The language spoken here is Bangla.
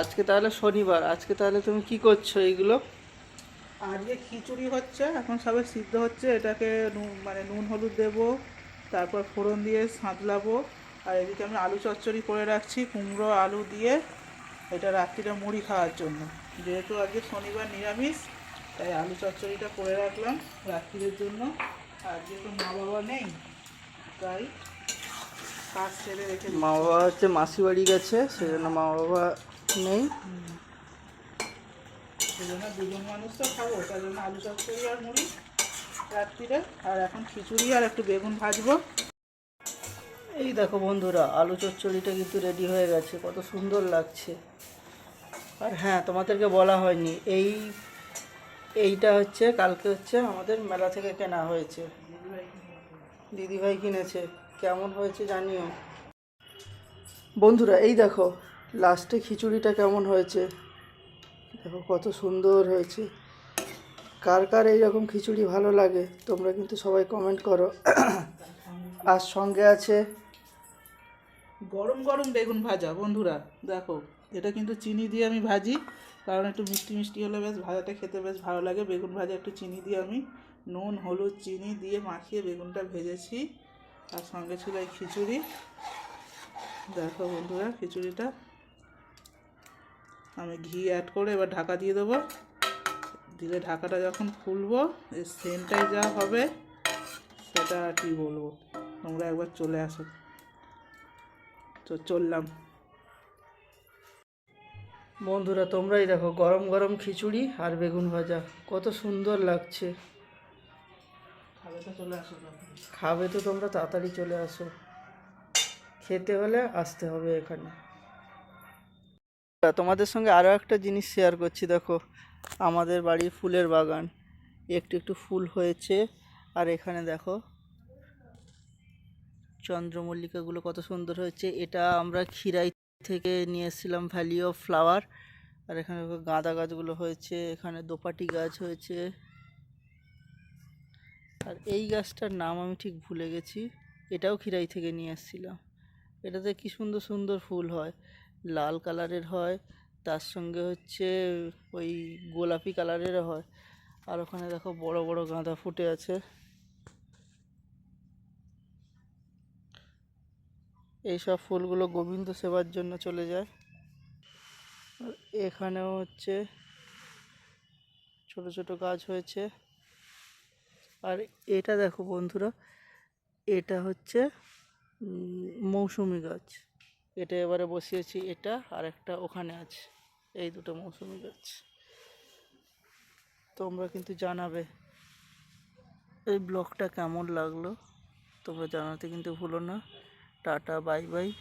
আজকে তাহলে শনিবার। আজকে তাহলে তুমি কি করছ এইগুলো আজকে খিচুড়ি হচ্ছে এখন সবে সিদ্ধ হচ্ছে। এটাকে নুন মানে নুন হলুদ দেবো তারপর ফোড়ন দিয়ে সাঁতলাবো আর এদিকে আমি আলু চচ্চড়ি করে রাখছি কুমড়ো আলু দিয়ে এটা রাত্রিরে মুড়ি খাওয়ার জন্য। যেহেতু আজকে শনিবার নিরামিষ তাই আলু চচ্চড়িটা করে রাখলাম রাত্রিরের জন্য। আর যেহেতু মা বাবা নেই তাই কাজ ছেড়ে রেখে মা বাবা হচ্ছে মাসি বাড়ি গেছে সেজন্য মা বাবা নেই। দুজন মানুষ তো খাব তার জন্য আলু চচ্চড়ি আর মুড়ি রাত্রিরে। আর এখন খিচুড়ি আর একটু বেগুন ভাজবো। এই দেখো বন্ধুরা আলু চচ্চড়িটা কিন্তু রেডি হয়ে গেছে কত সুন্দর লাগছে। আর হ্যাঁ তোমাদেরকে বলা হয়নি এই এইটা হচ্ছে কালকে হচ্ছে আমাদের মেলা থেকে কেনা হয়েছে। দিদিভাই কিনেছে কেমন হয়েছে জানিও? বন্ধুরা এই দেখো লাস্টে খিচুড়িটা কেমন হয়েছে? দেখো কত সুন্দর হয়েছে। কার কার এইরকম খিচুড়ি ভালো লাগে, তোমরা কিন্তু সবাই কমেন্ট করো। আর সঙ্গে আছে গরম গরম বেগুন ভাজা, বন্ধুরা, দেখো, এটা কিন্তু চিনি দিয়ে আমি ভাজি, কারণ একটু মিষ্টি মিষ্টি হলে বেশ ভাজাটা খেতে বেশ ভালো লাগে। বেগুন ভাজা একটু চিনি দিয়ে আমি নুন, হলুদ, চিনি দিয়ে মাখিয়ে বেগুনটা ভেজেছি। আর সঙ্গে ছিল এই খিচুড়ি। দেখো বন্ধুরা, খিচুড়িটা আমি ঘি অ্যাড করে এবার ঢাকা দিয়ে দেবো। দিলে ঢাকাটা যখন খুলবো এই সেন্টটাই যা হবে সেটা আর কি বলব? তোমরা একবার চলে আসো। তো চললাম। বন্ধুরা তোমরাই দেখো গরম গরম খিচুড়ি আর বেগুন ভাজা। কত সুন্দর লাগছে। খাবে তো চলে আসো খাবে তো তোমরা তাড়াতাড়ি চলে আসো। খেতে হলে আসতে হবে এখানে। তোমাদের সঙ্গে আরও একটা জিনিস শেয়ার করছি, দেখো। আমাদের বাড়ির ফুলের বাগান। একটু একটু ফুল হয়েছে। আর এখানে দেখো, চন্দ্রমল্লিকাগুলো কত সুন্দর হয়েছে। এটা আমরা খিরাই থেকে নিয়ে এসেছিলাম ভ্যালি অফ ফ্লাওয়ার আর এখানে গাঁদা গাছগুলো হয়েছে। এখানে দোপাটি গাছ হয়েছে। আর এই গাছটার নাম আমি ঠিক ভুলে গেছি। এটাও খিরাই থেকে নিয়ে এসেছিলাম। এটাতে কি সুন্দর সুন্দর ফুল হয়। লাল কালারের হয়, তার সঙ্গে হচ্ছে ওই গোলাপি কালারেরও হয়। আর ওখানে দেখো বড় বড় গাঁদা ফুটে আছে। এই সব ফুলগুলো গোবিন্দ সেবার জন্য চলে যায়। আর এখানেও হচ্ছে ছোট ছোট গাছ হয়েছে। আর এটা দেখো বন্ধুরা, এটা হচ্ছে মৌসুমি গাছ। এটা এবারে বসিয়েছি, এটা আর একটা ওখানে আছে। এই দুটো মৌসুমি গাছ। তোমরা কিন্তু জানাবে এই ব্লগটা কেমন লাগল। তোমরা জানাতে কিন্তু ভুলো না। Tata, bye bye.